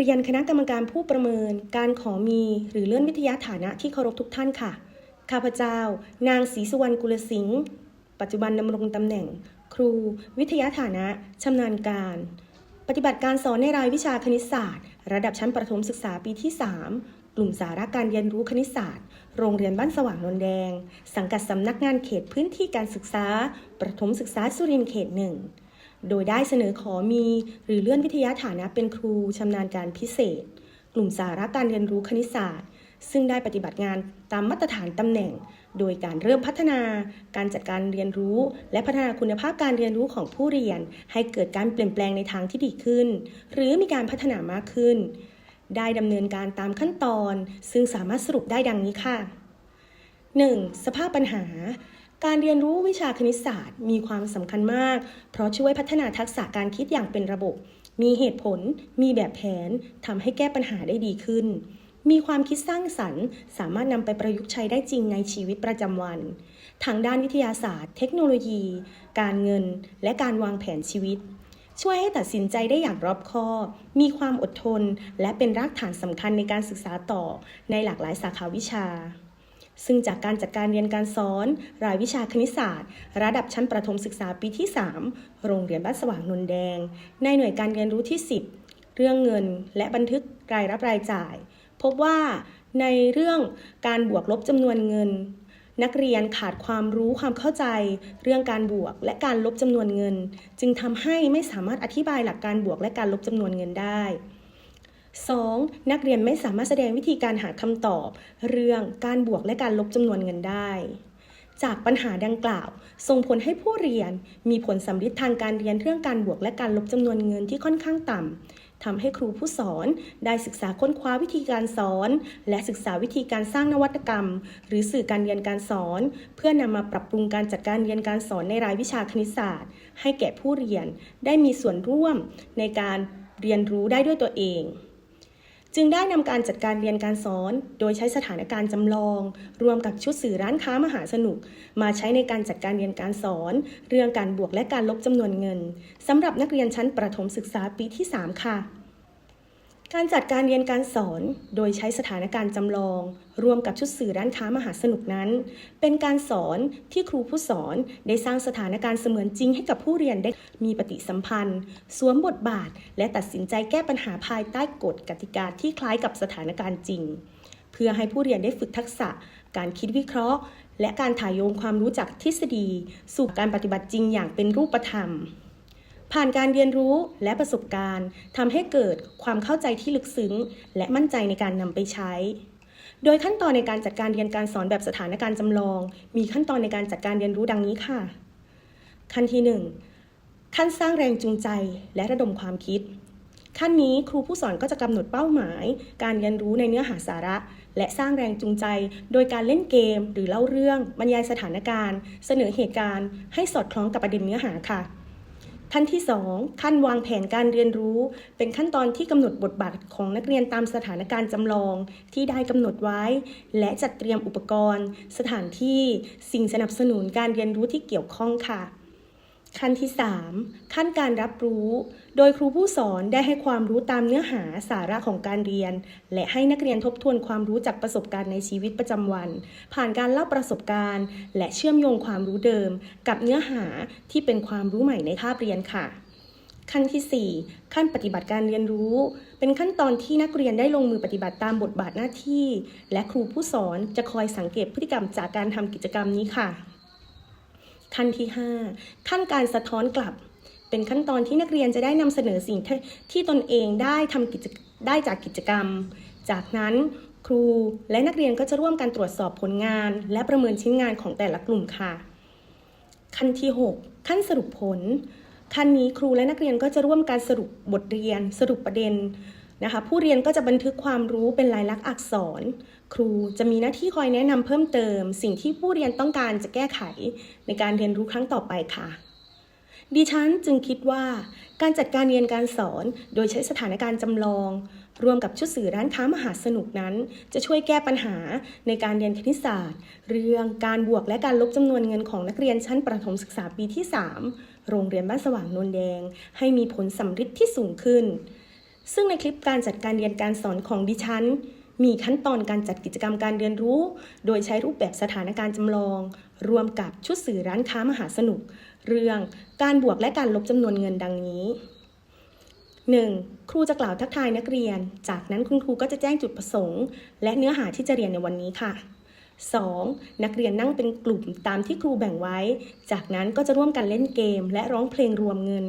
เรียนคณะกรรมการผู้ประเมิน การขอมีหรือเลื่อนวิทยาฐานะที่เคารพทุกท่านค่ะ ข้าพเจ้า นางศรีสุวรรณกุลสิงห์ ปัจจุบันดำรงตำแหน่ง ครู วิทยาฐานะชำนาญการ ปฏิบัติการสอนในรายวิชาคณิตศาสตร์ ระดับชั้นประถมศึกษาปีที่ 3 กลุ่มสาระการเรียนรู้คณิตศาสตร์ โรงเรียนบ้านสว่างนนแดง สังกัดสำนักงานเขตพื้นที่การศึกษา ประถมศึกษาสุรินทร์เขตหนึ่ง โดยได้เสนอขอมีหรือเลื่อนวิทยาฐานะเป็นครูชำนาญการพิเศษ กลุ่มสาระการเรียนรู้คณิตศาสตร์ ซึ่งได้ปฏิบัติงานตามมาตรฐานตำแหน่ง โดยการเริ่มพัฒนา การจัดการเรียนรู้ และพัฒนาคุณภาพการเรียนรู้ของผู้เรียน ให้เกิดการเปลี่ยนแปลงในทางที่ดีขึ้น หรือมีการพัฒนามากขึ้น ได้ดำเนินการตามขั้นตอน ซึ่งสามารถสรุปได้ดังนี้ค่ะ 1. สภาพปัญหา การเรียนรู้วิชาคณิตศาสตร์ มีความสำคัญมาก เพราะช่วยพัฒนาทักษะการคิดอย่างเป็นระบบ มีเหตุผล มีแบบแผนทำให้แก้ปัญหาได้ดีขึ้น มีความคิดสร้างสรรค์ สามารถนำไปประยุกต์ใช้ได้จริงในชีวิตประจำวัน ทางด้านวิทยาศาสตร์ เทคโนโลยี การเงิน และการวางแผนชีวิต ช่วยให้ตัดสินใจได้อย่างรอบคอบ มีความอดทน และเป็นรากฐานสำคัญในการศึกษาต่อ ในหลากหลายสาขาวิชา ซึ่งจากการจัดการเรียนการสอน รายวิชาคณิตศาสตร์ ระดับชั้นประถมศึกษาปีที่ 3 โรงเรียนบ้านสว่างนนแดง ในหน่วยการเรียนรู้ที่ 10 เรื่องเงินและบันทึกรายรับรายจ่าย พบว่าในเรื่องการบวกลบจำนวนเงิน นักเรียนขาดความรู้ความเข้าใจ เรื่องการบวกและการลบจำนวนเงิน จึงทำให้ไม่สามารถอธิบายหลักการบวกและการลบจำนวนเงินได้ 2. นักเรียนไม่สามารถแสดงวิธีการหาคำตอบ เรื่องการบวกและการลบจำนวนเงินได้ จากปัญหาดังกล่าว ส่งผลให้ผู้เรียนมีผลสำลิดทางการเรียนเรื่องการบวกและการลบจำนวนเงินที่ค่อนข้างต่ำทำให้ครูผู้สอนได้ศึกษาค้นคว้าวิธีการสอน และศึกษาวิธีการสร้างนวัตกรรม หรือสื่อการเรียนการสอน เพื่อนำมาปรับปรุงการจัดการเรียนการสอนในรายวิชาคณิตศาสตร์ ให้แก่ผู้เรียนได้มีส่วนร่วมในการเรียนรู้ได้ด้วยตัวเอง จึงได้นำการจัดการเรียนการสอน โดยใช้สถานการณ์จำลอง รวมกับชุดสื่อร้านค้ามหาสนุก มาใช้ในการจัดการเรียนการสอน เรื่องการบวกและการลบจำนวนเงินสำหรับนักเรียนชั้นประถมศึกษาปีที่ 3 ค่ะ การจัดการเรียนการสอนโดยใช้สถานการณ์จำลอง รวมกับชุดสื่อร้านค้ามหาสนุกนั้น เป็นการสอนที่ครูผู้สอนได้สร้างสถานการณ์เสมือนจริงให้กับผู้เรียนได้มีปฏิสัมพันธ์ สวมบทบาท และตัดสินใจแก้ปัญหาภายใต้กฎกติกาที่คล้ายกับสถานการณ์จริง เพื่อให้ผู้เรียนได้ฝึกทักษะ การคิดวิเคราะห์ และการถ่ายโยงความรู้จากทฤษฎี สู่การปฏิบัติจริงอย่างเป็นรูปธรรม ผ่านการเรียนรู้และประสบการณ์ทำให้เกิดความเข้าใจที่ลึกซึ้ง และมั่นใจในการนำไปใช้ โดยขั้นตอนในการจัดการเรียนการสอนแบบสถานการณ์จำลอง มีขั้นตอนในการจัดการเรียนรู้ดังนี้ค่ะ ขั้นที่ 1 ขั้นสร้างแรงจูงใจและระดมความคิด ขั้นนี้ครูผู้สอนก็จะกำหนดเป้าหมาย การเรียนรู้ในเนื้อหาสาระ และสร้างแรงจูงใจ โดยการเล่นเกม หรือเล่าเรื่องบรรยายสถานการณ์ เสนอเหตุการณ์ ให้สอดคล้องกับประเด็นเนื้อหาค่ะ ขั้นที่ 2 ขั้นวางแผนการเรียนรู้ เป็นขั้นตอนที่กำหนดบทบาทของนักเรียนตามสถานการณ์จำลองที่ได้กำหนดไว้ และจัดเตรียมอุปกรณ์ สถานที่ สิ่งสนับสนุนการเรียนรู้ที่เกี่ยวข้องค่ะ ขั้นที่ 3 ขั้นการรับรู้ โดยครูผู้สอนได้ให้ความรู้ตามเนื้อหาสาระของการเรียน และให้นักเรียนทบทวนความรู้จากประสบการณ์ในชีวิตประจำวัน ผ่านการเล่าประสบการณ์ และเชื่อมโยงความรู้เดิม กับเนื้อหาที่เป็นความรู้ใหม่ในคาบเรียนค่ะขั้นทีสี่4 ขั้นปฏิบัติการเรียนรู้ เป็นขั้นตอนที่นักเรียนได้ลงมือปฏิบัติตามบทบาทหน้าที่ และครูผู้สอนจะคอยสังเกตพฤติกรรมจากการทำกิจกรรมนี้ค่ะ ขั้นที่ 5 ขั้นการสะท้อนกลับ เป็นขั้นตอนที่นักเรียนจะได้นำเสนอสิ่งที่ที่ตนเองได้ทำกิจได้จากกิจกรรม จากนั้นครูและนักเรียนก็จะร่วมกันตรวจสอบผลงาน และประเมินชิ้นงานของแต่ละกลุ่มค่ะ ขั้นที่ 6 ขั้นสรุปผล ขั้นนี้ครูและนักเรียนก็จะร่วมการสรุปบทเรียน สรุปประเด็นนะคะ ผู้เรียนก็จะบันทึกความรู้เป็นลายลักษณ์อักษร ครูจะมีหน้าที่คอยแนะนำเพิ่มเติม สิ่งที่ผู้เรียนต้องการจะแก้ไขในการเรียนรู้ครั้งต่อไปค่ะ ดิฉันจึงคิดว่า การจัดการเรียนการสอนโดยใช้สถานการณ์จำลอง รวมกับชุดสื่อร้านค้ามหาสนุกนั้น จะช่วยแก้ปัญหาในการเรียนคณิตศาสตร์ เรื่องการบวกและการลบจำนวนเงินของนักเรียนชั้นประถมศึกษาปีที่ 3 โรงเรียนบ้านสว่างนนแดง ให้มีผลสำฤทธิ์ที่สูงขึ้น ซึ่งในคลิปการจัดการเรียนการสอนของดิฉัน มีขั้นตอนการจัดกิจกรรมการเรียนรู้ โดยใช้รูปแบบสถานการณ์จำลอง รวมกับชุดสื่อร้านค้ามหาสนุก เรื่องการบวกและการลบจำนวนเงินดังนี้ 1. ครูจะกล่าวทักทายนักเรียน จากนั้นคุณครูก็จะแจ้งจุดประสงค์ และเนื้อหาที่จะเรียนในวันนี้ค่ะ 2. นักเรียนนั่งเป็นกลุ่มตามที่ครูแบ่งไว้ จากนั้นก็จะร่วมกันเล่นเกม และร้องเพลงรวมเงิน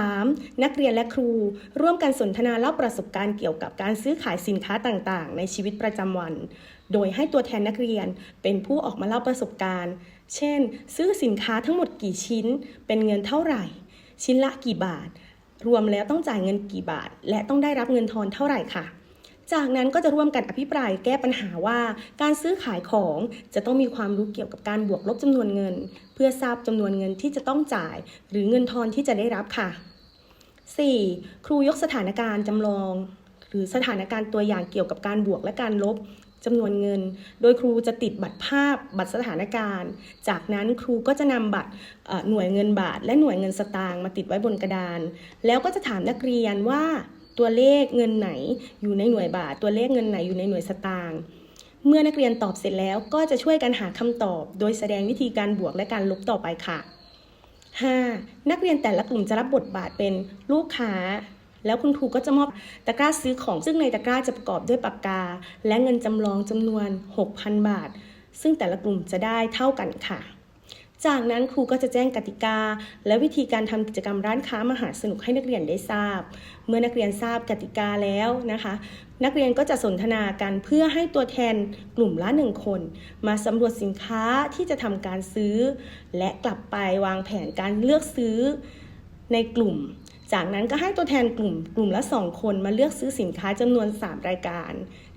3. นักเรียนและครูร่วมกันสนทนาเล่าประสบการณ์เกี่ยวกับการซื้อขายสินค้าต่างๆ ในชีวิตประจำวัน โดยให้ตัวแทนนักเรียนเป็นผู้ออกมาเล่าประสบการณ์ เช่น ซื้อสินค้าทั้งหมดกี่ชิ้น เป็นเงินเท่าไหร่ ชิ้นละกี่บาท รวมแล้วต้องจ่ายเงินกี่บาท และต้องได้รับเงินทอนเท่าไหร่ค่ะ จากนั้นก็จะร่วมกันอภิปรายแก้ปัญหาว่า การซื้อขายของจะต้องมีความรู้เกี่ยวกับการบวกลบจำนวนเงิน เพื่อทราบจำนวนเงินที่จะต้องจ่าย หรือเงินทอนที่จะได้รับค่ะ 4. ครูยกสถานการณ์จำลอง หรือสถานการณ์ตัวอย่างเกี่ยวกับการบวกและการลบจำนวนเงิน โดยครูจะติดบัตรภาพ บัตรสถานการณ์ จากนั้นครูก็จะนำบัตรหน่วยเงินบาท และหน่วยเงินสตางค์มาติดไว้บนกระดาน แล้วก็จะถามนักเรียนว่า ตัวเลขเงินไหนอยู่ในหน่วยบาท ตัวเลขเงินไหนอยู่ในหน่วยสตางค์เมื่อนักเรียนตอบเสร็จแล้วก็จะช่วยกันหาคำตอบ โดยแสดงวิธีการบวกและการลบต่อไปค่ะ 5. นักเรียนแต่ละกลุ่มจะรับบทบาทเป็นลูกค้า แล้วคุณครูก็จะมอบตะกร้าซื้อของ ซึ่งในตะกร้าจะประกอบด้วยปากกา และเงินจำลองจำนวน 6,000 บาท ซึ่งแต่ละกลุ่มจะได้เท่ากันค่ะ จากนั้นครูก็จะแจ้งกติกา และวิธีการทำกิจกรรมร้านค้ามหาสนุกให้นักเรียนได้ทราบ เมื่อนักเรียนทราบกติกาแล้วนะคะ นักเรียนก็จะสนทนากันเพื่อให้ตัวแทนกลุ่มละหนึ่งคน มาสำรวจสินค้าที่จะทำการซื้อ และกลับไปวางแผนการเลือกซื้อในกลุ่มจากนั้นก็ให้ตัวแทนกลุ่มกลุ่มละ 2 คนมาเลือกซื้อสินค้าจำนวน 3 รายการ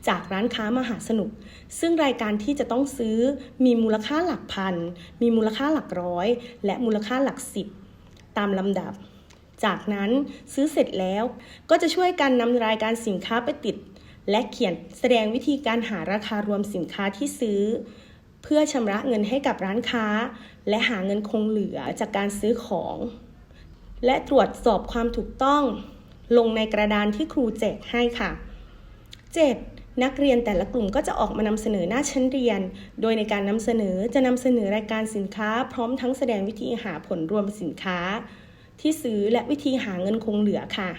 จากร้านค้ามหาสนุก ซึ่งรายการที่จะต้องซื้อมีมูลค่าหลักพัน มีมูลค่าหลักร้อย และมูลค่าหลักสิบ ตามลำดับ จากนั้นซื้อเสร็จแล้วก็จะช่วยกันนำรายการสินค้าไปติด และเขียนแสดงวิธีการหาราคารวมสินค้าที่ซื้อ เพื่อชำระเงินให้กับร้านค้า และหาเงินคงเหลือจากการซื้อของ และตรวจสอบความถูกต้องลงในกระดานที่ครูแจกให้ค่ะ 7. นักเรียนแต่ละกลุ่มก็จะออกมานำเสนอหน้าชั้นเรียน โดยในการนำเสนอจะนำเสนอรายการสินค้า พร้อมทั้งแสดงวิธีหาผลรวมสินค้า ที่ซื้อและวิธีหาเงินคงเหลือค่ะ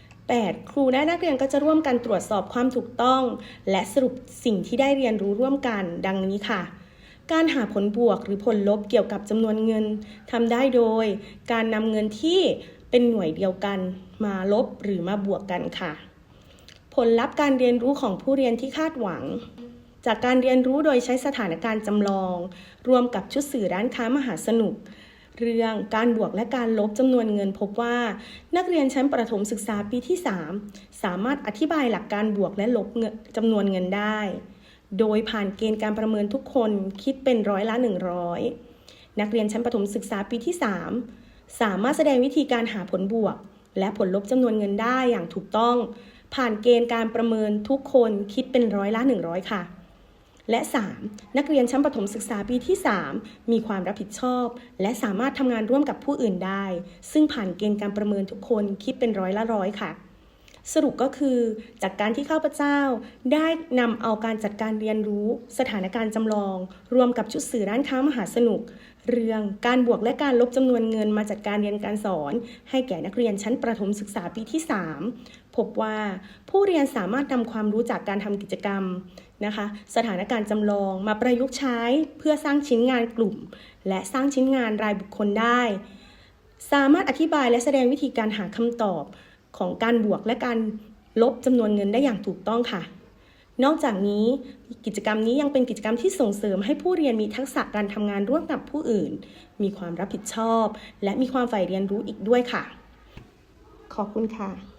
8. ครูและนักเรียนก็จะร่วมกันตรวจสอบความถูกต้อง และสรุปสิ่งที่ได้เรียนรู้ร่วมกัน ดังนี้ค่ะ การหาผลบวกหรือผลลบเกี่ยวกับจำนวนเงินทำได้โดย การนำเงินที่เป็นหน่วยเดียวกัน มาลบหรือมาบวกกันค่ะ ผลลัพธ์การเรียนรู้ของผู้เรียนที่คาดหวัง จากการเรียนรู้โดยใช้สถานการณ์จำลอง รวมกับชุดสื่อร้านค้ามหาสนุก เรื่องการบวกและการลบจำนวนเงินพบว่า นักเรียนชั้นประถมศึกษาปีที่ 3 สามารถอธิบายหลักการบวกและลบเงินจำนวนเงินได้ โดยผ่านเกณฑ์การประเมินทุกคนคิดเป็นร้อยละ 100 นักเรียนชั้นประถมศึกษาปีที่ 3 สามารถแสดงวิธีการหาผลบวก และผลลบจำนวนเงินได้อย่างถูกต้อง ผ่านเกณฑ์การประเมินทุกคนคิดเป็นร้อยละ 100 ค่ะ และ 3. นักเรียนชั้นประถมศึกษาปีที่ 3 มีความรับผิดชอบ และสามารถทำงานร่วมกับผู้อื่นได้ ซึ่งผ่านเกณฑ์การประเมินทุกคนคิดเป็นร้อยละร้อยค่ะสรุปก็คือจากการที่ข้าพเจ้าได้นำเอาการจัดการเรียนรู้ สถานการณ์จำลอง รวมกับชุดสื่อร้านค้ามหาสนุก เรื่องการบวกและการลบจำนวนเงินมาจัดการเรียนการสอน ให้แก่นักเรียนชั้นประถมศึกษาปีที่ 3 พบว่าผู้เรียนสามารถนำความรู้จากการทำกิจกรรมนะคะสถานการณ์จำลองมาประยุกต์ใช้เพื่อสร้างชิ้นงานกลุ่ม และสร้างชิ้นงานรายบุคคลได้ สามารถอธิบายและแสดงวิธีการหาคำตอบของการบวกและการลบจำนวนเงินได้อย่างถูกต้องค่ะ นอกจากนี้กิจกรรมนี้ยังเป็นกิจกรรมที่ส่งเสริมให้ผู้เรียนมีทักษะการทำงานร่วมกับผู้อื่น มีความรับผิดชอบ และมีความใฝ่เรียนรู้อีกด้วยค่ะ ขอบคุณค่ะ